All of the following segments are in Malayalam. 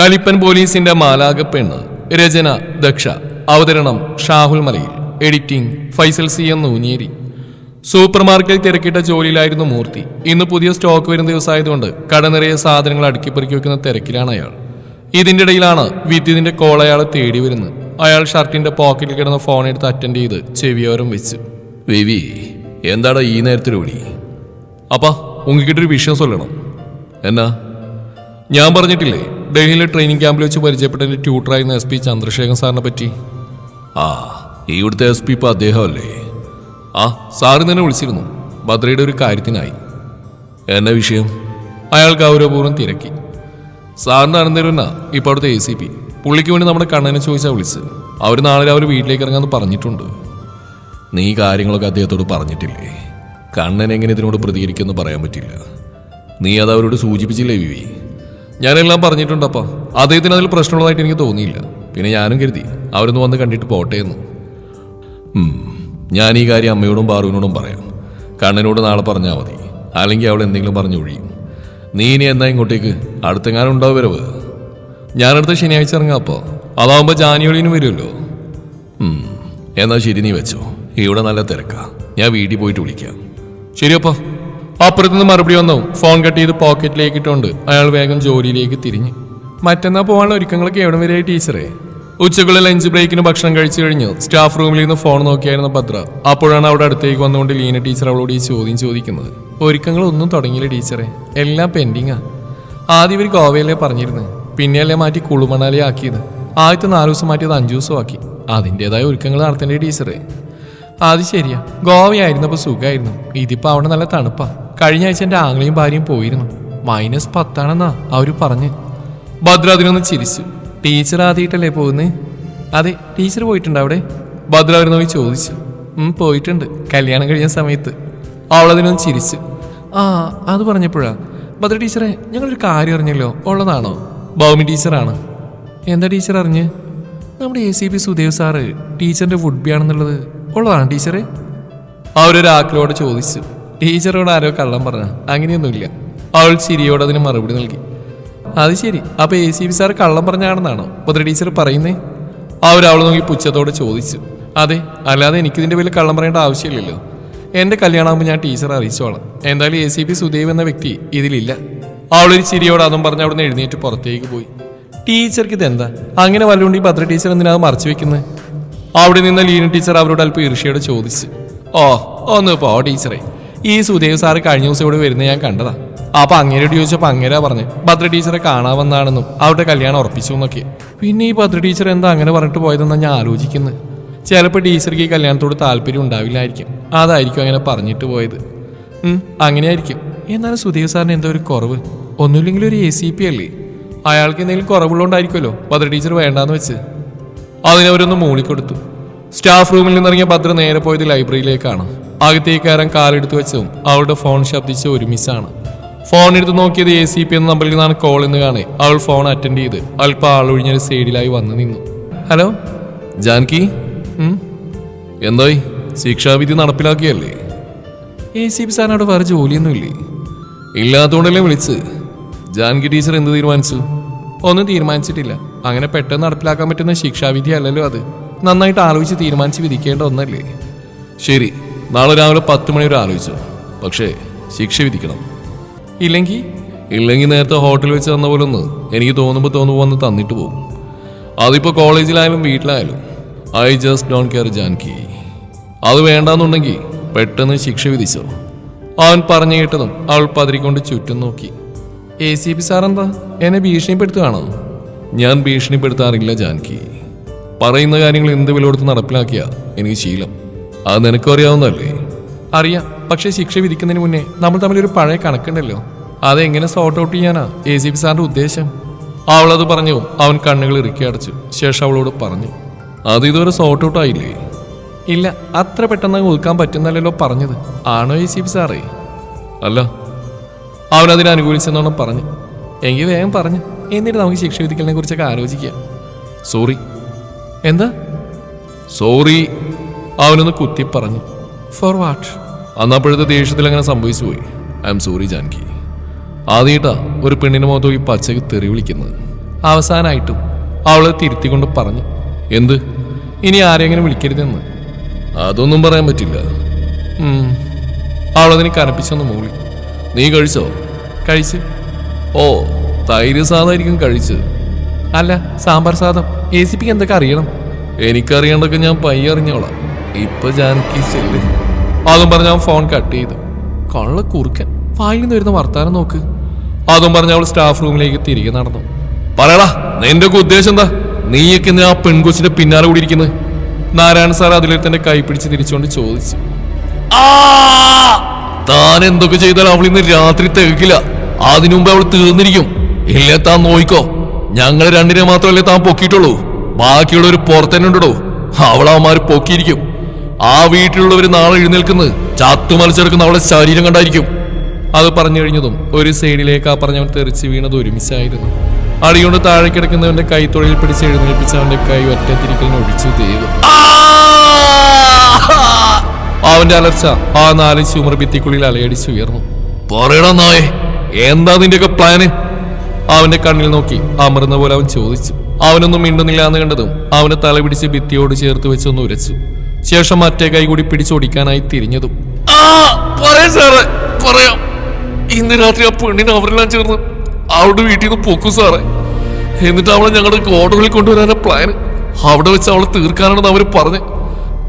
കലിപ്പൻ പോലീസിന്റെ മാലാക പെണ്ണ് രചന ദക്ഷ. അവതരണം Shahul Malayil. Editing Faisal C M Noonjeri super മാർക്കറ്റിൽ തിരക്കിട്ട ജോലിയിലായിരുന്നു മൂർത്തി. ഇന്ന് പുതിയ സ്റ്റോക്ക് വരുന്ന ദിവസമായതുകൊണ്ട് കട നിറയെ സാധനങ്ങൾ അടുക്കിപ്പറിക്കി വെക്കുന്ന തിരക്കിലാണ് അയാൾ. ഇതിന്റെ ഇടയിലാണ് വിദ്യുതിന്റെ കോൾ അയാളെ തേടി വരുന്നത്. അയാൾ ഷർട്ടിന്റെ പോക്കറ്റിൽ കിടന്ന ഫോൺ എടുത്ത് അറ്റൻഡ് ചെയ്ത് ചെവിയോരം വെച്ച്. വിവി എന്താടാ ഈ നേരത്തിൽ വിളി? അപ്പാ ഉങ്ങിക്കിട്ടൊരു വിഷയം സൊല്ലണം. എന്നാ? ഞാൻ പറഞ്ഞിട്ടില്ലേ ഡൽഹിയിലെ ട്രെയിനിങ് ക്യാമ്പിൽ വെച്ച് പരിചയപ്പെട്ട എന്റെ ട്യൂട്ടറായിരുന്ന എസ് പി ചന്ദ്രശേഖരൻ സാറിനെ പറ്റി. ആ ഇവിടുത്തെ എസ് പി ഇപ്പോൾ അദ്ദേഹമല്ലേ? ആ സാറ് തന്നെ വിളിച്ചിരുന്നു. ഭദ്രയുടെ ഒരു കാര്യത്തിനായി. എന്ന വിഷയം? അയാൾ ഗൗരവപൂർവം തിരക്കി. സാറിന്റെ അനന്തരവന ഇപ്പോൾ അവിടുത്തെ എ സി പി പുള്ളിക്ക് വേണ്ടി നമ്മുടെ കണ്ണനെ ചോദിച്ചാൽ വിളിച്ച് അവർ നാളെ രാവിലെ വീട്ടിലേക്ക് ഇറങ്ങാമെന്ന് പറഞ്ഞിട്ടുണ്ട്. നീ കാര്യങ്ങളൊക്കെ അദ്ദേഹത്തോട് പറഞ്ഞിട്ടില്ലേ? കണ്ണൻ എങ്ങനെ ഇതിനോട് പ്രതികരിക്കുമെന്ന് പറയാൻ പറ്റില്ല. നീ അത് അവരോട് സൂചിപ്പിച്ചില്ലേ വിവി? ഞാനെല്ലാം പറഞ്ഞിട്ടുണ്ടപ്പാ. അദ്ദേഹത്തിന് അതിൽ പ്രശ്നമുള്ളതായിട്ട് എനിക്ക് തോന്നിയില്ല. പിന്നെ ഞാനും കരുതി. അവരൊന്ന് വന്ന് കണ്ടിട്ട് പോട്ടെ എന്ന്. ഞാൻ ഈ കാര്യം അമ്മയോടും ബാറുവിനോടും പറയാം. കണ്ണനോട് നാളെ പറഞ്ഞാൽ മതി. അല്ലെങ്കിൽ അവൾ എന്തെങ്കിലും പറഞ്ഞു ഒഴിയും. നീ ഇനി എന്നാ ഇങ്ങോട്ടേക്ക്? അടുത്തെങ്ങാനും ഉണ്ടാവും വരവ്? ഞാനടുത്ത ശനിയാഴ്ച ഇറങ്ങാം അപ്പോൾ അതാവുമ്പോൾ ജാനിയോളിനും വരുമല്ലോ. എന്നാൽ എന്നാ ശരി നീ വെച്ചോ. ഇവിടെ നല്ല തിരക്കാ. ഞാൻ വീട്ടിൽ പോയിട്ട് വിളിക്കാം. ശരിയപ്പോ. അപ്പുറത്തുനിന്ന് മറുപടി വന്നു. ഫോൺ കട്ട് ചെയ്ത് പോക്കറ്റിലേക്ക് ഇട്ടുകൊണ്ട് അയാൾ വേഗം ജോലിയിലേക്ക് തിരിഞ്ഞു. മറ്റന്നാ പോകാനുള്ള ഒരുക്കങ്ങളൊക്കെ എവിടെ വരെയായി ടീച്ചറെ? ഉച്ചക്കുള്ള ലഞ്ച് ബ്രേക്കിന് ഭക്ഷണം കഴിച്ചു കഴിഞ്ഞു സ്റ്റാഫ് റൂമിൽ നിന്ന് ഫോൺ നോക്കിയായിരുന്ന ഭദ്ര. അപ്പോഴാണ് അവിടെ അടുത്തേക്ക് വന്നുകൊണ്ട് ലീന ടീച്ചർ അവളോട് ഈ ചോദ്യം ചോദിക്കുന്നത്. ഒരുക്കങ്ങളൊന്നും തുടങ്ങിയില്ല ടീച്ചറെ. എല്ലാം പെൻഡിങ്ങാ ആദ്യം ഇവർ ഗോവയിലേ പറഞ്ഞിരുന്നു. പിന്നെയല്ലേ മാറ്റി കുളുമണാലി ആക്കിയത്. ആദ്യത്തെ നാല് ദിവസം മാറ്റിയത് അഞ്ചു ദിവസം ആക്കി അതിന്റെതായ ഒരുക്കങ്ങൾ നടത്തേണ്ട ടീച്ചറെ. അത് ശരിയാ. ഗോവയായിരുന്നപ്പോൾ സുഖമായിരുന്നു ഇതിപ്പോൾ അവിടെ നല്ല തണുപ്പാ. കഴിഞ്ഞ ആഴ്ച എന്റെ ആംഗ്ലയും ഭാര്യയും പോയിരുന്നു. മൈനസ് പത്താണെന്നാ അവർ പറഞ്ഞ്. ഭദ്ര അതിനൊന്ന് ചിരിച്ചു. ടീച്ചർ ആദ്യമായിട്ടല്ലേ പോകുന്നത് അതെ ടീച്ചർ പോയിട്ടുണ്ട് അവിടെ. ഭദ്ര അവർ പോയി ചോദിച്ചു. പോയിട്ടുണ്ട്. കല്യാണം കഴിഞ്ഞ സമയത്ത്. അവളതിനൊന്ന് ചിരിച്ചു. ആ അത് പറഞ്ഞപ്പോഴാ. ഭദ്ര ടീച്ചറെ ഞങ്ങളൊരു കാര്യം അറിഞ്ഞല്ലോ. ഉള്ളതാണോ? ഭൗമി ടീച്ചറാണ് എന്താ ടീച്ചർ അറിഞ്ഞ്? നമ്മുടെ A C P Sudev sir ടീച്ചറിന്റെ വുഡ്ബി ആണെന്നുള്ളത് ഉള്ളതാണ് ടീച്ചറെ അവരൊരാക്കളോട് ചോദിച്ചു. ടീച്ചറോട് ആരോ കള്ളം പറഞ്ഞ. അങ്ങനെയൊന്നുമില്ല. അവൾ ചിരിയോട് അതിന് മറുപടി നൽകി. അത് ശരി. അപ്പൊ എ സി പി സാർ കള്ളം പറഞ്ഞാണെന്നാണോ? ഭദ്ര ടീച്ചർ പറയുന്നേ? അവരവൾ നോക്കി പുച്ഛത്തോടെ ചോദിച്ചു. അതെ അല്ലാതെ എനിക്കിതിന്റെ പേരിൽ കള്ളം പറയേണ്ട ആവശ്യമില്ലല്ലോ. എന്റെ കല്യാണമാകുമ്പോൾ ഞാൻ ടീച്ചറെ അറിയിച്ചോളാം. എന്തായാലും എ സി പി സുദേവ് എന്ന വ്യക്തി ഇതിലില്ല. അവളൊരു ചിരിയോട് അതും പറഞ്ഞ് അവിടുന്ന് എഴുന്നേറ്റ് പുറത്തേക്ക് പോയി. ടീച്ചർക്ക് ഇതെന്താ? അങ്ങനെ വല്ലതുകൊണ്ട് ഈ ഭദ്ര ടീച്ചർ എന്തിനാ മറച്ചു വെക്കുന്നത് അവിടെ നിന്ന് ലീന ടീച്ചർ അവരോട് അല്പം ഈർഷ്യയോട് ചോദിച്ചു. ഓ ഒന്ന് പോ ടീച്ചറെ. ഈ സുദേവ് സാറ് കഴിഞ്ഞ ദിവസം ഇവിടെ വരുന്നത് ഞാൻ കണ്ടതാ. അപ്പൊ അങ്ങേരോട് ചോദിച്ചപ്പോ അങ്ങേരാ പറഞ്ഞു ഭദ്ര ടീച്ചറെ കാണാമെന്നാണെന്നും അവരുടെ കല്യാണം ഉറപ്പിച്ചു എന്നൊക്കെ. പിന്നെ ഈ ഭദ്ര ടീച്ചർ എന്താ അങ്ങനെ പറഞ്ഞിട്ട് പോയതെന്നാണ് ഞാൻ ആലോചിക്കുന്നത് ചിലപ്പോൾ ടീച്ചർക്ക് ഈ കല്യാണത്തോട് താല്പര്യം ഉണ്ടാവില്ലായിരിക്കും. അതായിരിക്കും അങ്ങനെ പറഞ്ഞിട്ട് പോയത്. അങ്ങനെയായിരിക്കും. എന്നാലും സുദേവ് സാറിന് എന്തോ ഒരു കുറവ്. ഒന്നുമില്ലെങ്കിൽ ഒരു എ സി പി അല്ലേ? അയാൾക്ക് എന്തെങ്കിലും കുറവുള്ളതുകൊണ്ടായിരിക്കുമല്ലോ ഭദ്ര ടീച്ചർ വേണ്ടാന്ന് വെച്ച്. അതിനവരൊന്ന് മൂളിക്കൊടുത്തു. സ്റ്റാഫ് റൂമിൽ നിന്നിറങ്ങിയ ഭദ്ര നേരെ പോയത് ലൈബ്രറിയിലേക്കാണ്. അകത്തേക്ക് കയറാൻ കാലെടുത്ത് വെച്ചതും അവളുടെ ഫോൺ ശബ്ദിച്ച ഒരു മിസ്സാണ് ഫോൺ എടുത്ത് നോക്കിയത് എ സി പി എന്ന നമ്പറിൽ നിന്നാണ് കോൾ എന്ന് കാണേ. അവൾ ഫോൺ അറ്റൻഡ് ചെയ്ത് അല്പം ആളൊഴിഞ്ഞൊരു സൈഡിലായി വന്നു നിന്നു. ഹലോ? ജാൻകി? എന്തോ എന്തായി? ശിക്ഷാവിധി നടപ്പിലാക്കിയല്ലേ? എ സി പി സാറിനോട് വേറെ ജോലിയൊന്നുമില്ലേ? ഇല്ലാത്തതുകൊണ്ടല്ലേ വിളിച്ച് ജാൻകി ടീച്ചർ എന്ത് തീരുമാനിച്ചു? ഒന്നും തീരുമാനിച്ചിട്ടില്ല. അങ്ങനെ പെട്ടെന്ന് നടപ്പിലാക്കാൻ പറ്റുന്ന ശിക്ഷാവിധി അല്ലല്ലോ അത്. നന്നായിട്ട് ആലോചിച്ച് തീരുമാനിച്ച് വിധിക്കേണ്ട ഒന്നല്ലേ? ശരി. നാളെ രാവിലെ പത്ത് മണി വരെ ആലോചിച്ചു. പക്ഷേ ശിക്ഷ വിധിക്കണം. ഇല്ലെങ്കിൽ ഇല്ലെങ്കിൽ നേരത്തെ ഹോട്ടലിൽ വെച്ച് തന്ന പോലെ ഒന്ന് എനിക്ക് തോന്നുമ്പോൾ തോന്നുമ്പോൾ വന്ന് തന്നിട്ട് പോകും. അതിപ്പോൾ കോളേജിലായാലും വീട്ടിലായാലും I just don't care Janki. അത് വേണ്ടാന്നുണ്ടെങ്കിൽ പെട്ടെന്ന് ശിക്ഷ വിധിച്ചോ? അവൻ പറഞ്ഞു കേട്ടതും അവൾ പതിരിക്കൊണ്ട് ചുറ്റും നോക്കി. എ സി പി സാറെന്താ? എന്നെ ഭീഷണിപ്പെടുത്തുകയാണോ? ഞാൻ ഭീഷണിപ്പെടുത്താറില്ല ജാൻകി. പറയുന്ന കാര്യങ്ങൾ എന്ത് വില കൊടുത്ത് നടപ്പിലാക്കിയ എനിക്ക് ശീലം. അത് നിനക്കും അറിയാവുന്നതല്ലേ? അറിയാം. പക്ഷെ ശിക്ഷ വിധിക്കുന്നതിന് മുന്നേ നമ്മൾ തമ്മിൽ ഒരു പഴയ കണക്കുണ്ടല്ലോ. അതെങ്ങനെ സോർട്ട് ഔട്ട് ചെയ്യാനാ? എ സി പി സാറിന്റെ ഉദ്ദേശം? അവളത് പറഞ്ഞു. അവൻ കണ്ണുകൾ ഇറുക്കി അടച്ചു. ശേഷം അവളോട് പറഞ്ഞു. അത് ഇതുവരെ സോർട്ട് ഔട്ട് ആയില്ലേ? ഇല്ല. അത്ര പെട്ടെന്ന് ഒതുക്കാൻ പറ്റുന്നല്ലോ പറഞ്ഞത്. ആണോ എ സി പി സാറേ? അല്ല. അവൻ അതിനെ അനുകൂലിച്ചെന്നാണ് പറഞ്ഞു. എങ്കിൽ വേഗം പറഞ്ഞു. എന്നിട്ട് നമുക്ക് ശിക്ഷ വിധിക്കലിനെ കുറിച്ചൊക്കെ ആലോചിക്കാം. സോറി എന്താ? സോറി അവനൊന്ന് കുത്തി പറഞ്ഞു ഫോർ വാട്ട് അന്നപ്പോഴത്തെ ദേഷ്യത്തിൽ അങ്ങനെ സംഭവിച്ചു പോയി. ഐ എം സോറി ജാൻകി ആദ്യമായിട്ടാ ഒരു പെണ്ണിന്റെ മുഖത്ത് ഈ പച്ചക്ക് തെറി വിളിക്കുന്നത്. അവസാനായിട്ടും അവളെ തിരുത്തിക്കൊണ്ട് പറഞ്ഞു എന്ത്? ഇനി ആരെങ്ങനെ വിളിക്കരുതെന്ന്? അതൊന്നും പറയാൻ പറ്റില്ല. അവളതിനെ കനപ്പിച്ചൊന്ന് മൂളി. നീ കഴിച്ചോ? കഴിച്ച്. ഓ തൈര് സാധായിരിക്കും കഴിച്ച്. അല്ല സാമ്പാർ സാദം എ സി പിക്ക് എന്തൊക്കെ അറിയണം? എനിക്കറിയേണ്ടതൊക്കെ ഞാൻ പയ്യെ അറിഞ്ഞോളാം. ഇപ്പൊ ജാനകി ചെല്ല് അതും പറഞ്ഞ ഫോൺ കട്ട് ചെയ്തു. കള്ള കുറുക്കൻ. ഫയലിൽ നിന്ന് വരുന്ന വർത്താനം നോക്ക്. അതും പറഞ്ഞ അവൾ സ്റ്റാഫ് റൂമിലേക്ക് തിരികെ നടന്നു. പറയടാ നിന്റെ ഒക്കെ ഉദ്ദേശം എന്താ? നീയൊക്കെ ആ പെൺകൊച്ചിന്റെ പിന്നാലെ കൂടി ഇരിക്കുന്നത് നാരായണ സാർ അതിലെത്തന്റെ കൈ പിടിച്ച് തിരിച്ചുകൊണ്ട് ചോദിച്ചു! താൻ എന്തൊക്കെ ചെയ്താലും അവൾ ഇന്ന് രാത്രി തികക്കില്ല. അതിനു മുമ്പ് അവൾ തീർന്നിരിക്കും. ഇല്ലേ താൻ നോയിക്കോ. ഞങ്ങൾ രണ്ടിനെ മാത്രമല്ലേ താൻ പൊക്കിയിട്ടുള്ളൂ. ബാക്കിയുള്ളവർ പുറത്തന്നെ ഉണ്ടോ അവളവന്മാർ പൊക്കിയിരിക്കും. ആ വീട്ടിലുള്ളവർ നാളെ എഴുന്നേൽക്കുന്നത് ചാത്തു മത്സരക്കുന്ന അവളെ ശരീരം കണ്ടായിരിക്കും. അത് പറഞ്ഞു കഴിഞ്ഞതും ഒരു സൈഡിലേക്ക് ആ പറഞ്ഞവൻ തെറിച്ച് വീണത് ഒരുമിച്ചായിരുന്നു. അടികൊണ്ട് താഴെ കിടക്കുന്നവന്റെ കൈത്തൊഴിൽ പിടിച്ച് എഴുന്നേൽപ്പിച്ച് അവന്റെ കൈ ഒറ്റ തിരിക്കലിന് ഒടിച്ചു ദൈവം അവന്റെ അലർച്ച ആ നാല് ചുമർ ഭിത്തിക്കുള്ളിൽ അലയടിച്ച് ഉയർന്നു. പറയണം നായേ എന്താ നിന്റെയൊക്കെ പ്ലാന് അവന്റെ കണ്ണിൽ നോക്കി അമർന്ന പോലെ അവൻ ചോദിച്ചു. അവനൊന്നും മിണ്ടുന്നില്ല എന്ന് കണ്ടതും അവന് തല പിടിച്ച് ഭിത്തിയോട് ചേർത്ത് വെച്ചൊന്ന് ഉരച്ചു. ശേഷം മറ്റേ കൈ കൂടി പിടിച്ചോടിക്കാനായി തിരിഞ്ഞതും. പറയാം സാറേ പറയാം. ഇന്ന് രാത്രി ആ പെണ്ണിനെ അവരെല്ലാം ചേർന്ന് അവളുടെ വീട്ടിൽ നിന്ന് പൊക്കും സാറേ. എന്നിട്ട് അവളെ ഞങ്ങളുടെ കോടകളിൽ കൊണ്ടുവരാനാ പ്ലാൻ അവിടെ വെച്ച് അവളെ തീർക്കാനാണെന്ന് അവർ പറഞ്ഞു.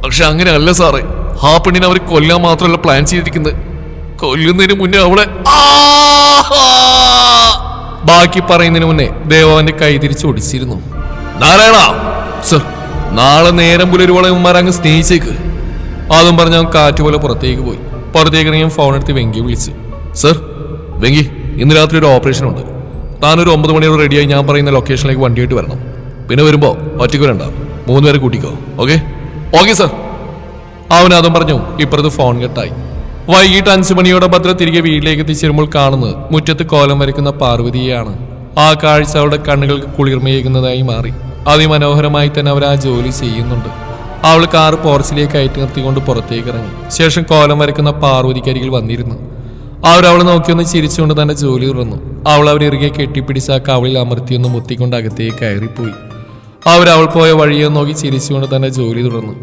പക്ഷെ അങ്ങനെ അല്ല സാറേ. ആ പെണ്ണിനെ അവർ കൊല്ലാൻ മാത്രമല്ല പ്ലാൻ ചെയ്തിരിക്കുന്നത്. കൊല്ലുന്നതിന് മുന്നേ അവളെ ബാക്കി പറയുന്നതിന് മുന്നേ ദേവാന്റെ കൈ തിരിച്ചു ഒടിച്ചിരുന്നു. നാരായണ! സർ നാളെ നേരം പുലരുവോളം ഉമ്മാരങ്ങ് സ്നേഹിച്ചേക്ക്. അതും പറഞ്ഞ് അവൻ കാറ്റ് പോലെ പുറത്തേക്ക് പോയി. പുറത്തേക്ക് ഇറങ്ങി ഫോൺ എടുത്ത് വെങ്കി വിളിച്ച്. സർ വെങ്കി ഇന്ന് രാത്രി ഒരു ഓപ്പറേഷൻ ഉണ്ട്. താനൊരു ഒമ്പത് മണിയോട് റെഡിയായി ഞാൻ പറയുന്ന ലൊക്കേഷനിലേക്ക് വണ്ടിയായിട്ട് വരണം. പിന്നെ വരുമ്പോൾ ഒറ്റയ്ക്ക് വരണ്ട. മൂന്ന് പേരെ കൂട്ടിക്കോ. ഓക്കെ ഓക്കെ സർ അവൻ അതും പറഞ്ഞു. ഇപ്പുറത്ത് ഫോൺ കെട്ടായി. വൈകിട്ട് അഞ്ചു മണിയോടെ ഭദ്ര തിരികെ വീട്ടിലേക്ക് എത്തിച്ചേരുമ്പോൾ കാണുന്നത് മുറ്റത്ത് കോലം വരയ്ക്കുന്ന പാർവതിയെയാണ്. ആ കാഴ്ച അവളുടെ കണ്ണുകൾക്ക് കുളിർമയേകുന്നതായി മാറി. അതിമനോഹരമായി തന്നെ അവർ ആ ജോലി ചെയ്യുന്നുണ്ട്. അവൾ കാർ പോർച്ചിലേക്ക് കയറ്റി നിർത്തിക്കൊണ്ട് പുറത്തേക്ക് ഇറങ്ങി. ശേഷം കോലം വരയ്ക്കുന്ന പാർവതിക്കരികിൽ വന്നിരുന്നു. അവരവളെ നോക്കിയൊന്ന് ചിരിച്ചുകൊണ്ട് തന്നെ ജോലി തുറന്നു. അവൾ അവരിറുകെ കെട്ടിപ്പിടിച്ച് ആ കവളിൽ അമർത്തിയൊന്ന് മുത്തിക്കൊണ്ട് അകത്തേക്ക് കയറിപ്പോയി. അവരവൾ പോയ വഴിയെ നോക്കി ചിരിച്ചുകൊണ്ട് തന്നെ ജോലി തുടർന്നു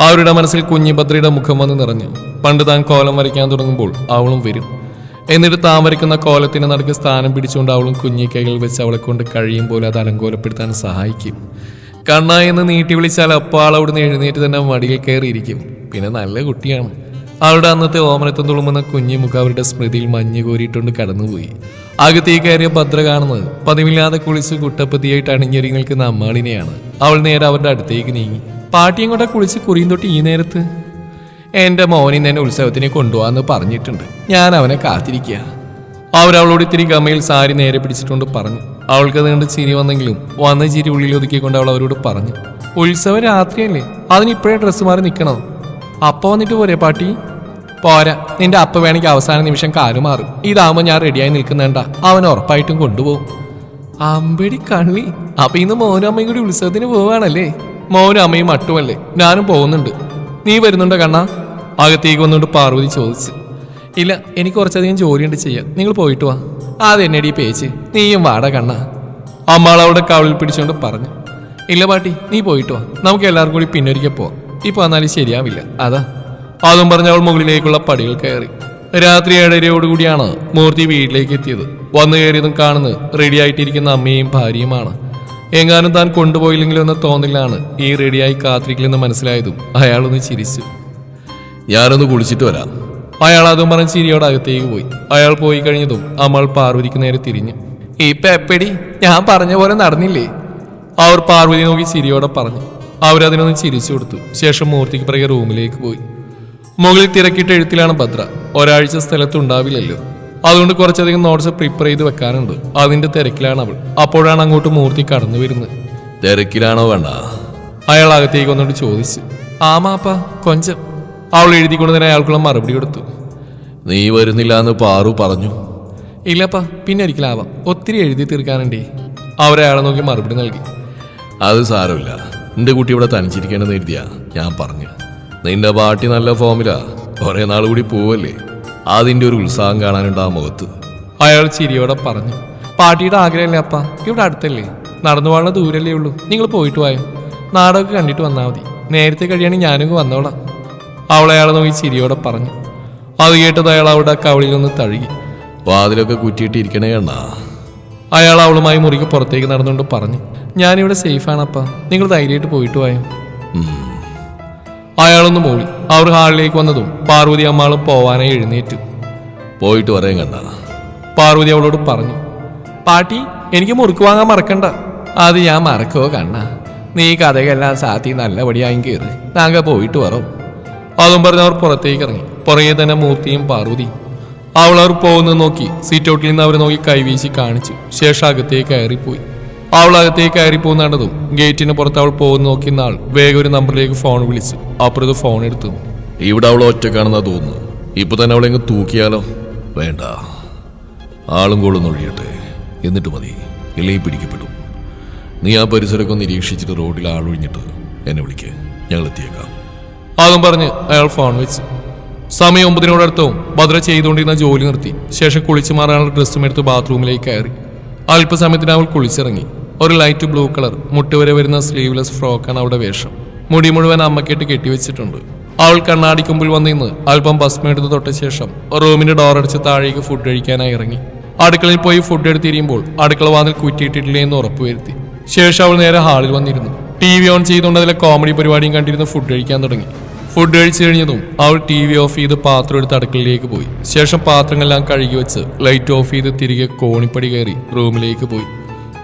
അവരുടെ മനസ്സിൽ കുഞ്ഞിഭദ്രയുടെ മുഖം വന്ന് നിറഞ്ഞു. പണ്ട് താൻ കോലം വരയ്ക്കാൻ തുടങ്ങുമ്പോൾ അവളും വരും. എന്നിട്ട് താമരിക്കുന്ന കോലത്തിന് നടുക്ക് സ്ഥാനം പിടിച്ചുകൊണ്ട് അവളും കുഞ്ഞി കൈകൾ വെച്ച് അവളെ കൊണ്ട് കഴിയും പോലെ അത് അലങ്കോലപ്പെടുത്താൻ സഹായിക്കും. കണ്ണ എന്ന് നീട്ടി വിളിച്ചാൽ അപ്പോൾ അവിടുന്ന് എഴുന്നേറ്റ് തന്നെ മടിയിൽ കയറിയിരിക്കും. പിന്നെ നല്ല കുട്ടിയാണ്. അവളുടെ അന്നത്തെ ഓമനത്തം തുളുമെന്ന കുഞ്ഞി മുഖം അവരുടെ സ്മൃതിയിൽ മഞ്ഞ് കോരിയിട്ടുണ്ട് കടന്നുപോയി. അകത്തേക്ക് കയറിയ ഭദ്ര കാണുന്നത് പതിവില്ലാതെ കുളിച്ച് കുട്ടപ്പതിയായിട്ട് അണിഞ്ഞൊരുങ്ങി നിൽക്കുന്ന അമ്മാളിനെയാണ്. അവൾ നേരെ അവരുടെ അടുത്തേക്ക് നീങ്ങി. പാട്ടിയും കൊണ്ട കുളിച്ച് കുറിയും തൊട്ട് ഈ നേരത്ത്? എന്റെ മോനിൽ നിന്നെ ഉത്സവത്തിന് കൊണ്ടുപോകാന്ന് പറഞ്ഞിട്ടുണ്ട്. ഞാൻ അവനെ കാത്തിരിക്കുക അവരവളോട് ഇത്തിരി ഗമയിൽ സാരി നേരെ പിടിച്ചിട്ടുണ്ട് പറഞ്ഞു. അവൾക്ക് അതുകൊണ്ട് ചിരി വന്നെങ്കിലും വന്ന ചിരി ഉള്ളിൽ ഒതുക്കിക്കൊണ്ട് അവൾ അവരോട് പറഞ്ഞു. ഉത്സവം രാത്രിയല്ലേ? അതിന് ഇപ്പോഴേ ഡ്രസ്സ് മാറി നിൽക്കണോ? അപ്പ വന്നിട്ട് പോരെ പാട്ടി? പോരാ നിന്റെ അപ്പ വേണമെങ്കിൽ അവസാന നിമിഷം കാലു മാറും. ഇതാവുമ്പോ ഞാൻ റെഡിയായി നിൽക്കുന്നുണ്ട. അവൻ ഉറപ്പായിട്ടും കൊണ്ടുപോകും. അമ്പടി കള്ളി. അപ്പൊ ഇന്ന് മോനും അമ്മയും കൂടി ഉത്സവത്തിന് പോവാണല്ലേ? മോനും അമ്മയും മട്ടുമല്ലേ? ഞാനും പോകുന്നുണ്ട്. നീ വരുന്നുണ്ടോ കണ്ണാ? അകത്തേക്ക് വന്നുകൊണ്ട് പാർവതി ചോദിച്ചു ഇല്ല എനിക്ക് കുറച്ചധികം ജോലിയുണ്ട് ചെയ്യാം നിങ്ങൾ പോയിട്ട് വാ. അതെന്നടി പേച്ച്. നീയും വാട കണ്ണ. അമ്മാൾ അവിടെ കവളിൽ പിടിച്ചുകൊണ്ട് പറഞ്ഞു ഇല്ല പാട്ടി നീ പോയിട്ട് വാ. നമുക്ക് എല്ലാവർക്കും കൂടി പിന്നൊരിക്കൽ പോവാം. ഇപ്പൊ വന്നാലും ശരിയാവില്ല. അതാ. അതും പറഞ്ഞ് അവൾ മുകളിലേക്കുള്ള പടികൾ കയറി. രാത്രി ഏഴരയോടുകൂടിയാണ് മൂർത്തി വീട്ടിലേക്ക് എത്തിയത്. വന്നു കയറിയതും കാണുന്നത് റെഡിയായിട്ടിരിക്കുന്ന അമ്മയും ഭാര്യയുമാണ്. എങ്ങാനും താൻ കൊണ്ടുപോയില്ലെങ്കിലും എന്ന തോന്നലാണ് ഈ റെഡിയായി കാത്തിരിക്കില്ലെന്ന് മനസ്സിലായതും അയാളൊന്ന് ചിരിച്ചു. ഞാനൊന്ന് കുളിച്ചിട്ട് വരാം. അയാൾ അതും പറഞ്ഞ് ചിരിയോടെ അകത്തേക്ക് പോയി. അയാൾ പോയി കഴിഞ്ഞതും അമൾ പാർവതിക്ക് നേരെ തിരിഞ്ഞു ഇപ്പൊ എപ്പടി ഞാൻ പറഞ്ഞ പോലെ നടന്നില്ലേ? അവർ പാർവതി നോക്കി ചിരിയോടെ പറഞ്ഞു. അവരതിനൊന്ന് ചിരിച്ചു കൊടുത്തു. ശേഷം മൂർത്തിക്ക് പിറകെ റൂമിലേക്ക് പോയി. മുകളിൽ തിരക്കിട്ട് എഴുത്തിലാണ് ഭദ്ര. ഒരാഴ്ച സ്ഥലത്ത് ഉണ്ടാവില്ലല്ലോ. അതുകൊണ്ട് കുറച്ചധികം നോട്ട്സ് പ്രിപ്പയർ ചെയ്ത് വെക്കാനുണ്ട്. അതിന്റെ തിരക്കിലാണ് അവൾ. അപ്പോഴാണ് അങ്ങോട്ട് മൂർത്തി കടന്നു വരുന്നത്. തിരക്കിലാണോ വേണ്ട? അയാൾ അകത്തേക്ക് വന്നോണ്ട് ചോദിച്ചു ആമാപ്പ കൊഞ്ചം. അവൾ എഴുതിക്കൊണ്ട് തന്നെ അയാൾക്കുള്ള മറുപടി കൊടുത്തു. നീ വരുന്നില്ല എന്ന് പാറു പറഞ്ഞു. ഇല്ലപ്പാ പിന്നെ ഒരിക്കലാവാം ഒത്തിരി എഴുതി തീർക്കാനുണ്ടേ. അവരയാളെ നോക്കി മറുപടി നൽകി. അത് സാരമില്ല. നിന്റെ കുട്ടി ഇവിടെ തനിച്ചിരിക്കേണ്ടത് എഴുതിയാ ഞാൻ പറഞ്ഞു. നിന്റെ പാട്ടി നല്ല ഫോമിലാ. കുറെ നാൾ കൂടി പോവല്ലേ. അതിന്റെ ഒരു ഉത്സാഹം കാണാനുണ്ട് ആ മുഖത്ത്. അയാൾ ചിരിയോടെ പറഞ്ഞു. പാട്ടിയുടെ ആഗ്രഹമല്ലേ അപ്പ? ഇവിടെ അടുത്തല്ലേ? നടന്നു പോകാനുള്ള ദൂരല്ലേ ഉള്ളൂ. നിങ്ങൾ പോയിട്ട് പോയോ നാടൊക്കെ കണ്ടിട്ട് വന്നാൽ മതി. നേരത്തെ കഴിയാണെങ്കിൽ ഞാനും വന്നോളാം. അവൾ അയാളെ നോക്കി ചിരിയോടെ പറഞ്ഞു. അത് കേട്ടത് അയാൾ അവിടെ കവളിൽ നിന്ന് തഴുകി. വാതിലൊക്കെ കുറ്റിയിട്ടിരിക്കണേ കണ്ണാ അയാൾ അവളുമായി മുറിക്ക് പുറത്തേക്ക് നടന്നുകൊണ്ട് പറഞ്ഞു. ഞാനിവിടെ സേഫാണപ്പാ. നിങ്ങൾ ധൈര്യമായിട്ട് പോയിട്ട് പോയോ അയാളൊന്ന് മൂളി. അവർ ഹാളിലേക്ക് വന്നതും പാർവതി അമ്മാളും പോവാനായി എഴുന്നേറ്റു. പോയിട്ട് പറയാൻ കണ്ട പാർവതി അവളോട് പറഞ്ഞു. പാട്ടി എനിക്ക് മുറുക്ക് വാങ്ങാൻ മറക്കണ്ട. അത് ഞാൻ മറക്കോ കണ്ണ? നീ കഥകളെല്ലാം സാത്തി നല്ലപടിയായും കയറി താങ്കൾ പോയിട്ട് വറോ അതും പറഞ്ഞ് അവർ പുറത്തേക്ക് ഇറങ്ങി. പുറകെ തന്നെ മൂർത്തിയും പാർവതിയും. അവൾ അവർ പോകുന്നത് നോക്കി സീറ്റ് ഔട്ടിൽ നിന്ന് അവരെ നോക്കി കൈവീശി കാണിച്ചു. ശേഷം അകത്തേക്ക് കയറിപ്പോയി. അവൾ അകത്തേക്ക് കയറി കണ്ടതും ഗേറ്റിന് പുറത്ത് അവൾ പോകുന്ന നോക്കി നാൾ വേഗം ഒരു നമ്പറിലേക്ക് ഫോൺ വിളിച്ചു. അപ്പുറത്ത് ഫോൺ എടുത്തു. ഇവിടെ അവൾ ഒറ്റക്കാണെന്നാ തോന്നുന്നു ഇപ്പൊ തന്നെ അവളെ തൂക്കിയാലോ? വേണ്ട. ആളും കോളും ഒഴിയട്ടെ. എന്നിട്ട് മതി. ഇല്ലെങ്കിൽ പിടിക്കപ്പെടും. നീ ആ പരിസരമൊക്കെ നിരീക്ഷിച്ചിട്ട് റോഡിൽ ആളൊഴിഞ്ഞിട്ട് എന്നെ വിളിക്കേ. ഞങ്ങൾ എത്തിയേക്കാം. അതും പറഞ്ഞ് അയാൾ ഫോൺ വെച്ചു. സമയം ഒമ്പതിനോടടുത്തവും ഭദ്ര ചെയ്തുകൊണ്ടിരുന്ന ജോലി നിർത്തി. ശേഷം കുളിച്ചു മാറാനുള്ള ഡ്രസ്സും എടുത്ത് ബാത്റൂമിലേക്ക് കയറി. അല്പസമയത്തിന് അവൾ കുളിച്ചിറങ്ങി. ഒരു ലൈറ്റ് ബ്ലൂ കളർ മുട്ടുവരെ വരുന്ന സ്ലീവ്ലെസ് ഫ്രോക്കാണ് അവളുടെ വേഷം. മുടി മുഴുവൻ അമ്മക്കേട്ട് കെട്ടിവെച്ചിട്ടുണ്ട് അവൾ കണ്ണാടിക്ക് മുമ്പിൽ വന്നിന്ന് അല്പം ഭസ്മെടുത്ത് തൊട്ട ശേഷം റൂമിന്റെ ഡോർ അടിച്ച് താഴേക്ക് ഫുഡ് കഴിക്കാനായി ഇറങ്ങി. അടുക്കളയിൽ പോയി ഫുഡ് എടുത്തിരിയുമ്പോൾ അടുക്കള വാതിൽ കുറ്റിയിട്ടിട്ടില്ലേ എന്ന് ഉറപ്പുവരുത്തി ശേഷം അവൾ നേരെ ഹാളിൽ വന്നിരുന്നു. ടി വി ഓൺ ചെയ്തുകൊണ്ട് അതിലെ കോമഡി പരിപാടിയും കണ്ടിരുന്ന് ഫുഡ് കഴിക്കാൻ തുടങ്ങി. ഫുഡ് കഴിച്ചു കഴിഞ്ഞതും അവൾ ടി വി ഓഫ് ചെയ്ത് പാത്രം എടുത്ത് അടുക്കളയിലേക്ക് പോയി. ശേഷം പാത്രങ്ങളെല്ലാം കഴുകി വെച്ച് ലൈറ്റ് ഓഫ് ചെയ്ത് തിരികെ കോണിപ്പടി കയറി റൂമിലേക്ക് പോയി.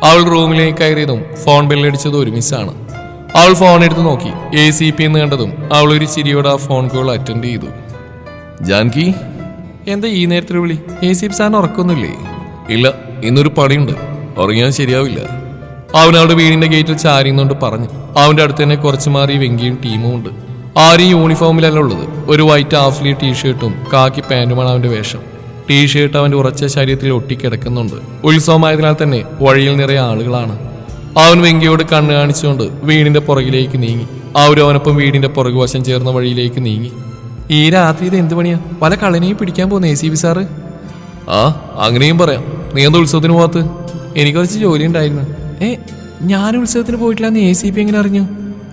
അവൾ റൂമിലേക്ക് കയറിയതും ഫോൺ ബെല്ലടിച്ചത് ഒരുമിച്ചാണ് അവൾ ഫോൺ എടുത്ത് നോക്കി. എ സി പി എന്ന് കണ്ടതും അവൾ ഒരു ചിരിയോടെ ആ ഫോൺ കോൾ അറ്റൻഡ് ചെയ്തു. ജാൻകി? എന്താ ഈ നേരത്തെ വിളി? എ സി പി സാറിന് ഉറക്കൊന്നുമില്ലേ ഇല്ല ഇന്നൊരു പണിയുണ്ട്. ഉറങ്ങിയാൽ ശരിയാവില്ല. അവൻ അവിടെ വീടിന്റെ ഗേറ്റിൽ ചാരിയുന്നുണ്ട് പറഞ്ഞു. അവന്റെ അടുത്ത് തന്നെ കുറച്ച് മാറി വെങ്കിയും ടീമും ഉണ്ട്. ആരും യൂണിഫോമിലല്ല ഉള്ളത്. ഒരു വൈറ്റ് ഹാഫ്ലി ടീഷർട്ടും കാക്കി പാന്റുമാണ് അവന്റെ വേഷം. ടീഷർട്ട് അവന്റെ ഉറച്ച ശരീരത്തിൽ ഒട്ടിക്കിടക്കുന്നുണ്ട്. ഉത്സവമായതിനാൽ തന്നെ വഴിയിൽ നിറയെ ആളുകളാണ്. അവൻ വെങ്കിയോട് കണ്ണ് കാണിച്ചുകൊണ്ട് വീടിന്റെ പുറകിലേക്ക് നീങ്ങി. അവരും അവനൊപ്പം വീടിന്റെ പുറകുവശം ചേർന്ന വഴിയിലേക്ക് നീങ്ങി. ഈ രാത്രി ഇത് എന്ത് പണിയാ? പല കളനെയും പിടിക്കാൻ പോകുന്ന എ സി ബി സാറ്? ആ അങ്ങനെയും പറയാം. നീ എന്താ ഉത്സവത്തിന് പോകാത്ത എനിക്ക് കുറച്ച് ജോലി ഉണ്ടായിരുന്നു. ഏ ഞാൻ ഉത്സവത്തിന് പോയിട്ടില്ലെന്ന് എ സി പി എങ്ങനെ അറിഞ്ഞു?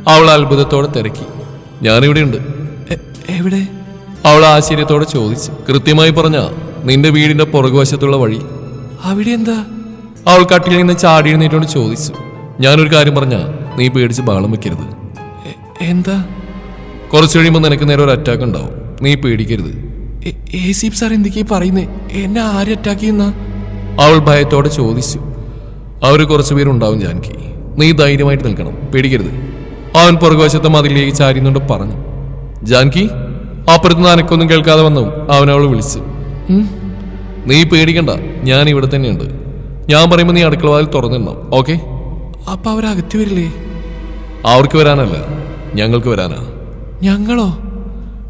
അവൾ അത്ഭുതത്തോടെ തിരക്കി. ഞാനിവിടെ ഉണ്ട് എവിടെ? അവൾ ആശ്ചര്യത്തോടെ ചോദിച്ചു. കൃത്യമായി പറഞ്ഞ നിന്റെ വീടിന്റെ പുറകുവശത്തുള്ള വഴി. അവിടെ എന്താ അവൾ കട്ടിൽ നിന്ന് ചാടി എഴുന്നേറ്റോട് ചോദിച്ചു. ഞാനൊരു കാര്യം പറഞ്ഞ നീ പേടിച്ച് ബാളം വെക്കരുത്. എന്താ? കുറച്ച് കഴിയുമ്പോൾ നിനക്ക് നേരെ ഒരു അറ്റാക്ക് ഉണ്ടാവും. നീ പേടിക്കരുത്. സാർ എന്തൊക്കെയാ പറയുന്നേ? എന്നെ ആര് അറ്റാക്ക് ചെയ്യുന്ന? അവൾ ഭയത്തോടെ ചോദിച്ചു. അവർ കുറച്ച് പേരുണ്ടാവും ജാൻകി. നീ ധൈര്യമായിട്ട് നിൽക്കണം. പേടിക്കരുത്. അവൻ പുറകുവശത്തെ മതിലേക്ക് ചാരിന്നുകൊണ്ട് പറഞ്ഞു ജാൻകി അപ്പുറത്ത് നിന്ന് അനക്കൊന്നും കേൾക്കാതെ വന്നു. അവൻ അവൾ വിളിച്ചു നീ പേടിക്കണ്ട ഞാൻ ഇവിടെ തന്നെയുണ്ട്. ഞാൻ പറയുമ്പോൾ നീ അടുക്കള വാതിൽ തുറന്നിടണം ഓക്കെ? അപ്പൊ അവരകത്തി വരില്ലേ? അവർക്ക് വരാനല്ല ഞങ്ങൾക്ക് വരാനാ. ഞങ്ങളോ?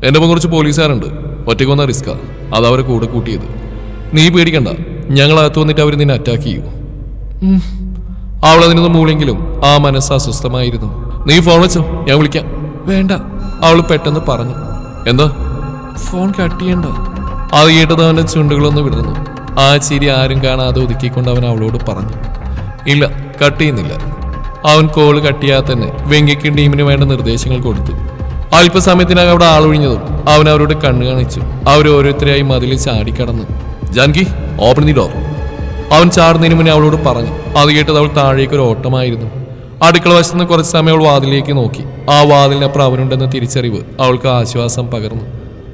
ഒപ്പം കുറച്ച് പോലീസുകാരുണ്ട്. ഒറ്റയ്ക്ക് വന്ന റിസ്ക്കാ. അത് അവരെ കൂടെ കൂട്ടിയത്. നീ പേടിക്കണ്ട ഞങ്ങൾ അകത്ത് വന്നിട്ട് അവർ നിന്നെ അറ്റാക്ക് ചെയ്യൂ അവളതിനൊന്നും മൂളെങ്കിലും ആ മനസ്സ് അസ്വസ്ഥമായിരുന്നു. നീ ഫോൺ വെച്ചോ. ഞാൻ വിളിക്കാം. വേണ്ട. അവൾ പെട്ടെന്ന് പറഞ്ഞു. എന്താ? ഫോൺ കട്ട് ചെയ്യണ്ട. അത് കേട്ടത് അവന്റെ ചുണ്ടുകളൊന്ന് വിടുന്നു ആ ചിരി ആരും കാണാതെ ഒതുക്കിക്കൊണ്ട് അവൻ അവളോട് പറഞ്ഞു. ഇല്ല കട്ട് ചെയ്യുന്നില്ല. അവൻ കോൾ കട്ട് ചെയ്യാതെ തന്നെ വെങ്കിക്കും ടീമിന് വേണ്ട നിർദ്ദേശങ്ങൾ കൊടുത്തു. അല്പസമയത്തിനകം അവിടെ ആളൊഴിഞ്ഞതും അവൻ അവരോട് കണ്ണു കാണിച്ചു. അവർ ഓരോരുത്തരെയായി മതിലിൽ ചാടിക്കടന്നു. ജാൻകി ഓപ്പൺ ദി ഡോർ അവൻ ചാടുന്നതിന് മുന്നേ അവളോട് പറഞ്ഞു. അത് കേട്ടത് അവൾ താഴേക്കൊരു ഓട്ടമായിരുന്നു. അടുക്കള വശത്ത് നിന്ന് കുറച്ച് സമയം അവൾ വാതിലേക്ക് നോക്കി. ആ വാതിലിനപ്പുറം അവനുണ്ടെന്ന തിരിച്ചറിവ് അവൾക്ക് ആശ്വാസം പകർന്നു.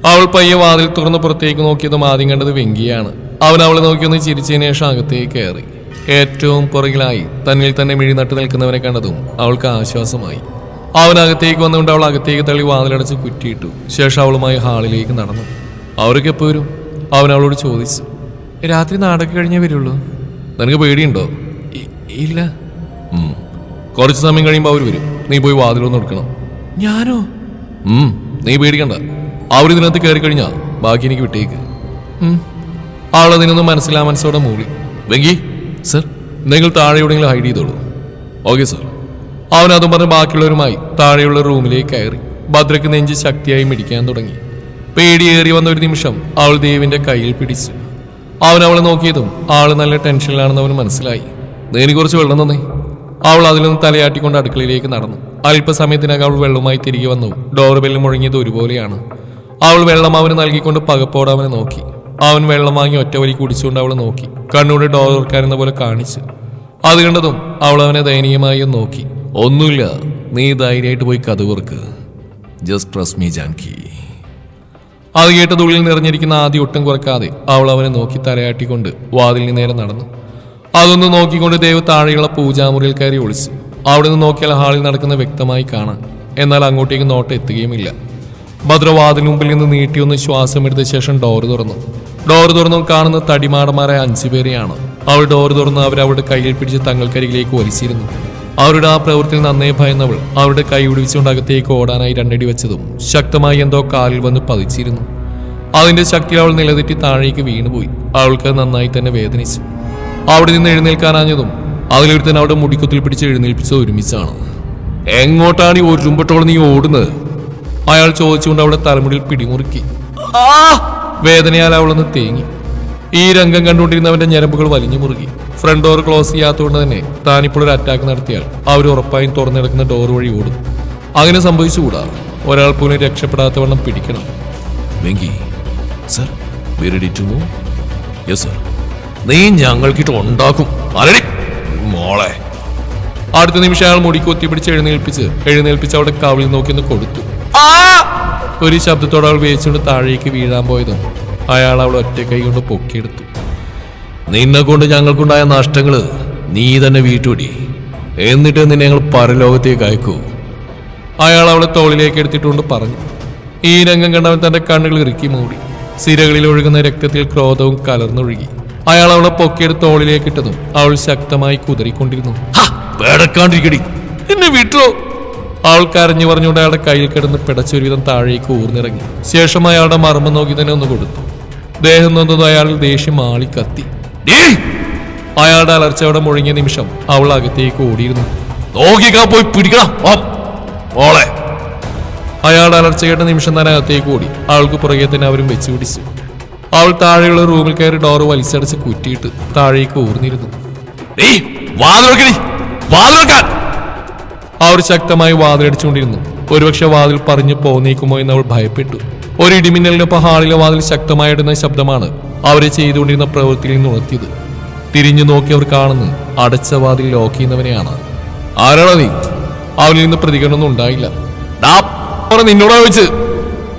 അവൾ പയ്യെ വാതിൽ തുറന്ന് പുറത്തേക്ക് നോക്കിയതും ആദ്യം കണ്ടത് വെങ്കിയാണ്. അവൻ അവളെ നോക്കിയൊന്ന് ചിരിച്ചതിന് ശേഷം അകത്തേക്ക് കയറി. ഏറ്റവും പുറകിലായി തന്നിൽ തന്നെ മിഴി നട്ടു നിൽക്കുന്നവനെ കണ്ടതും അവൾക്ക് ആശ്വാസമായി. അവൻ അകത്തേക്ക് വന്നുകൊണ്ട് അവൾ അകത്തേക്ക് തള്ളി വാതിലടച്ച് കുറ്റിയിട്ടു. ശേഷം അവളുമായി ഹാളിലേക്ക് നടന്നു. അവർക്ക് എപ്പോ വരും? അവൻ അവളോട് ചോദിച്ചു. രാത്രി നാടൊക്കെ കഴിഞ്ഞേ വരുള്ളൂ. നിനക്ക് പേടിയുണ്ടോ? ഇല്ല. കുറച്ച് സമയം കഴിയുമ്പോൾ അവർ വരും. നീ പോയി വാതിലൊന്ന് എടുക്കണം ഞാനോ. നീ പേടിക്കണ്ട. അവർ ഇതിനകത്ത് കയറി കഴിഞ്ഞാ ബാക്കി എനിക്ക് വിട്ടേക്ക്. ആളതിനൊന്നും മനസ്സിലാ മനസ്സോടെ മൂളി. വെങ്കി സർ നിങ്ങൾ താഴെ എവിടെയെങ്കിലും ഹൈഡ് ചെയ്തോളൂ. ഓക്കെ സർ അവൻ അതും പറഞ്ഞ് ബാക്കിയുള്ളവരുമായി താഴെയുള്ള റൂമിലേക്ക് കയറി. ഭദ്രക്ക് നെഞ്ച് ശക്തിയായി മിടിക്കാൻ തുടങ്ങി. പേടിയേറി വന്ന ഒരു നിമിഷം അവൾ ദേവിന്റെ കയ്യിൽ പിടിച്ചു. അവൻ അവളെ നോക്കിയതും ആൾ നല്ല ടെൻഷനിലാണെന്ന് അവന് മനസ്സിലായി. നീ കുറച്ച് വെള്ളം തന്നേ. അവൾ അതിൽ നിന്ന് തലയാട്ടിക്കൊണ്ട് അടുക്കളയിലേക്ക് നടന്നു. അല്പസമയത്തിനകം അവൾ വെള്ളമായി തിരികെ വന്നു. ഡോർ ബെല്ലും മുഴങ്ങിയത് ഒരുപോലെയാണ്. അവൾ വെള്ളം അവന് നൽകിക്കൊണ്ട് പകപ്പോടെ അവനെ നോക്കി. അവൻ വെള്ളം വാങ്ങി ഒറ്റ വരി കുടിച്ചുകൊണ്ട് അവൾ നോക്കി. കണ്ണൂടെ ഡോർ തുറക്കാനെന്ന പോലെ കാണിച്ചു. അത് കണ്ടതും അവൾ അവനെ ദയനീയമായി നോക്കി. ഒന്നുമില്ല. നീ ധൈര്യമായിട്ട് പോയി കഥ കുറുക്ക് ജസ്റ്റ് ട്രസ്റ്റ് മീ ജാൻകി അത് കേട്ടത് ഉള്ളിൽ നിറഞ്ഞിരിക്കുന്ന ആദ്യം ഒട്ടും കുറക്കാതെ അവൾ അവനെ നോക്കി തലയാട്ടിക്കൊണ്ട് വാതിലിന് നേരെ നടന്നു. അതൊന്ന് നോക്കിക്കൊണ്ട് ദേവ് താഴെയുള്ള പൂജാമുറിയിൽ കയറി ഒളിച്ചു അവിടെ നിന്ന് നോക്കിയാൽ ഹാളിൽ നടക്കുന്ന വ്യക്തമായി കാണാം. എന്നാൽ അങ്ങോട്ടേക്ക് നോട്ട് എത്തുകയുമില്ല. ഭദ്ര വാതിന് മുമ്പിൽ നിന്ന് നീട്ടിയൊന്ന് ശ്വാസമെടുത്ത ശേഷം ഡോർ തുറന്നു. ഡോർ തുറന്നു കാണുന്ന തടിമാടന്മാരായ അഞ്ചു പേരെയാണ്. അവൾ ഡോർ തുറന്ന് അവർ അവരുടെ കയ്യിൽ പിടിച്ച് തങ്ങൾക്കരികിലേക്ക് വലിച്ചിരുന്നു. അവരുടെ ആ പ്രവൃത്തിയിൽ നന്നേ ഭയന്നവൾ അവരുടെ കൈ ഒടിവിച്ചുകൊണ്ട് അകത്തേക്ക് ഓടാനായി രണ്ടടി വെച്ചതും ശക്തമായി എന്തോ കാലിൽ വന്ന് പതിച്ചിരുന്നു. അതിന്റെ ശക്തി അവൾ നിലതെറ്റി താഴേക്ക് വീണുപോയി. അവൾക്ക് നന്നായി തന്നെ വേദനിച്ചു. അവിടെ നിന്ന് എഴുന്നേൽക്കാനാഞ്ഞതും അതിലൊരുത്തൻ അവിടെ മുടിക്കുത്തിൽ പിടിച്ച് എഴുന്നേൽപ്പിച്ചത് ഒരുമിച്ചാണ് എങ്ങോട്ടാണ് ഈ ഒരുമ്പട്ടോളം നീ ഓടുന്നത്? അയാൾ ചോദിച്ചുകൊണ്ട് അവിടെ തലമുടിയിൽ പിടിമുറുക്കി. വേദനയാൽ അവളൊന്ന് തേങ്ങി. ഈ രംഗം കണ്ടുകൊണ്ടിരുന്നവന്റെ ഞരമ്പുകൾ വലിഞ്ഞു മുറുകി. ഫ്രണ്ട് ഡോർ ക്ലോസ് ചെയ്യാത്തതുകൊണ്ട് തന്നെ താനിപ്പോൾ ഒരു അറ്റാക്ക് നടത്തിയാൽ അവർ ഉറപ്പായും തുറന്നു കിടക്കുന്ന ഡോർ വഴി ഓടും. അങ്ങനെ സംഭവിച്ചുകൂടാ. ഒരാൾ പോലും രക്ഷപ്പെടാത്ത വണ്ണം പിടിക്കണം. വെങ്കി സർ യെസ് സർ നീ ഞങ്ങൾക്കിട്ട് ഉണ്ടാക്കും. അരടി മോളെ. അടുത്ത നിമിഷം അയാൾ മുടി കൊത്തി പിടിച്ച് എഴുന്നേൽപ്പിച്ച് എഴുന്നേൽപ്പിച്ച് അവിടെ കവിളിൽ നോക്കി ഒന്ന് കൊടുത്തു. ഒരു ശബ്ദത്തോടെ അവൾ വേച്ചുകൊണ്ട് താഴേക്ക് വീഴാൻ പോയതും അയാൾ അവൾ ഒറ്റ കൈ കൊണ്ട് പൊക്കിയെടുത്തു. നിന്നെ കൊണ്ട് ഞങ്ങൾക്കുണ്ടായ നഷ്ടങ്ങൾ നീ തന്നെ വീട്ടുടി എന്നിട്ട് നിന്നെ ഞങ്ങൾ പരലോകത്തേക്ക് അയക്കൂ. അയാൾ അവളെ തോളിലേക്ക് എടുത്തിട്ടുകൊണ്ട് പറഞ്ഞു. ഈ രംഗം കണ്ടവൻ തന്റെ കണ്ണുകൾ ഇറുക്കി മൂടി. സിരകളിൽ ഒഴുകുന്ന രക്തത്തിൽ ക്രോധവും കലർന്നൊഴുകി. അയാൾ അവളെ പൊക്കിയെടുത്ത് തോളിലേക്ക് ഇട്ടതും അവൾ ശക്തമായി കുതിരിക്കൊണ്ടിരുന്നു പേടക്കാണ്ടിരിക്കടി എന്നെ വിട്ടോ? അവൾ കരഞ്ഞു പറഞ്ഞുകൊണ്ട് അയാളുടെ കയ്യിൽ കിടന്ന് പിടച്ചൊരുവിധം താഴേക്ക് ഊർന്നിറങ്ങി. ശേഷം അയാളുടെ മർമ്മം നോക്കി തന്നെ ഒന്ന് കൊടുത്തു. ദേഹം നൊന്നത് അയാൾ ദേഷ്യം ആളി കത്തി അയാളുടെ അലർച്ചയോടെ മുഴങ്ങിയ നിമിഷം അവൾ അകത്തേക്ക് ഓടിയിരുന്നു. നോക്കിക്കാ പോയി പിടിക്കണം അയാളുടെ അലർച്ച കേട്ട നിമിഷം തന്നെ അകത്തേക്ക് ഓടി. അവൾക്ക് പുറകെ തന്നെ അവരും വെച്ച് പിടിച്ചു. അവൾ താഴെയുള്ള റൂമിൽ കയറി ഡോറ് വലിച്ചടച്ച് കുറ്റിയിട്ട് താഴേക്ക് ഊർന്നിരുന്നു. അവർ ശക്തമായി വാതിലടിച്ചുകൊണ്ടിരുന്നു. ഒരുപക്ഷെ വാതിൽ പറഞ്ഞു പോന്നേക്കുമോ എന്ന് അവൾ ഭയപ്പെട്ടു. ഒരു ഇടിമിന്നലിനൊപ്പം ഹാളിലെ വാതിൽ ശക്തമായിടുന്ന ശബ്ദമാണ് അവരെ ചെയ്തുകൊണ്ടിരുന്ന പ്രവൃത്തിയിൽ നിന്ന് ഉണർത്തിയത്. തിരിഞ്ഞു നോക്കി അവർ കാണുന്നു അടച്ച വാതിൽ ലോക്ക് ചെയ്യുന്നവനെയാണ്. ആരാണോ നീ? അവനിൽ നിന്ന് പ്രതികരണമൊന്നും ഉണ്ടായില്ല. നിന്നോടാ വെച്ച്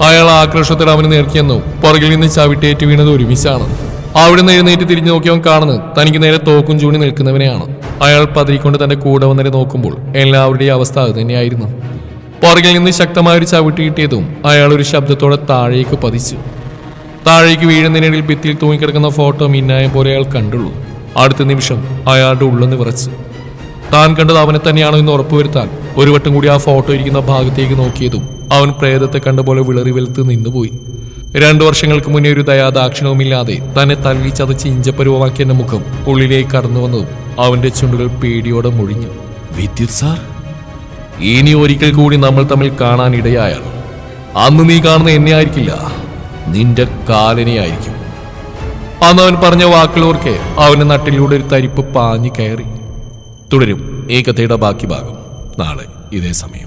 അയാൾ ആക്രോശത്തിൽ അവന് നേർക്കിയെന്നു പുറകിൽ നിന്ന് ചവിട്ടേറ്റ് വീണത് ഒരുമിച്ചാണ് അവിടെ നിന്ന് എഴുന്നേറ്റ് തിരിഞ്ഞു നോക്കിയവൻ കാണുന്നത് തനിക്ക് നേരെ തോക്കും ചൂണ്ടി നിൽക്കുന്നവനെയാണ്. അയാൾ പതിരിക്കൊണ്ട് തന്റെ കൂടെ വന്നവരെ നോക്കുമ്പോൾ എല്ലാവരുടെയും അവസ്ഥ അത് തന്നെയായിരുന്നു. പുറകിൽ നിന്ന് ശക്തമായ ഒരു ചവിട്ടി കിട്ടിയതും അയാൾ ഒരു ശബ്ദത്തോടെ താഴേക്ക് പതിച്ചു. താഴേക്ക് വീഴുന്നതിനിടയിൽ ഭിത്തിയിൽ തൂങ്ങിക്കിടക്കുന്ന ഫോട്ടോ മിന്നായം പോലെ അയാൾ കണ്ടുള്ളൂ. അടുത്ത നിമിഷം അയാളുടെ ഉള്ളെന്ന് വിറച്ചു. താൻ കണ്ടത് അവനെ തന്നെയാണോ എന്ന് ഉറപ്പുവരുത്താൻ ഒരു വട്ടം കൂടി ആ ഫോട്ടോ ഇരിക്കുന്ന ഭാഗത്തേക്ക് നോക്കിയതും അവൻ പ്രേതത്തെ കണ്ട പോലെ വിളറി വെളുത്ത് നിന്നുപോയി. രണ്ടു വർഷങ്ങൾക്ക് മുന്നേ ഒരു ദയാദാക്ഷിണവുമില്ലാതെ തന്നെ തല്ലി ചതച്ച് ഇഞ്ചപ്പരുവമാക്കിയ മുഖം ഉള്ളിലേക്ക് കടന്നു വന്നതും അവന്റെ ചുണ്ടുകൾ പേടിയോടെ മുഴിഞ്ഞു. വിദ്യുത് സാർ? ഇനി ഒരിക്കൽ കൂടി നമ്മൾ തമ്മിൽ കാണാൻ ഇടയായാൽ അന്ന് നീ കാണുന്ന എന്നെ ആയിരിക്കില്ല. നിന്റെ കാലനെയായിരിക്കും അന്ന് അവൻ പറഞ്ഞ വാക്കുകളോർക്കെ അവന്റെ നട്ടിലൂടെ ഒരു തരിപ്പ് പാഞ്ഞു കയറി. തുടരും ഈ കഥയുടെ ബാക്കി ഭാഗം നാളെ ഇതേ സമയം.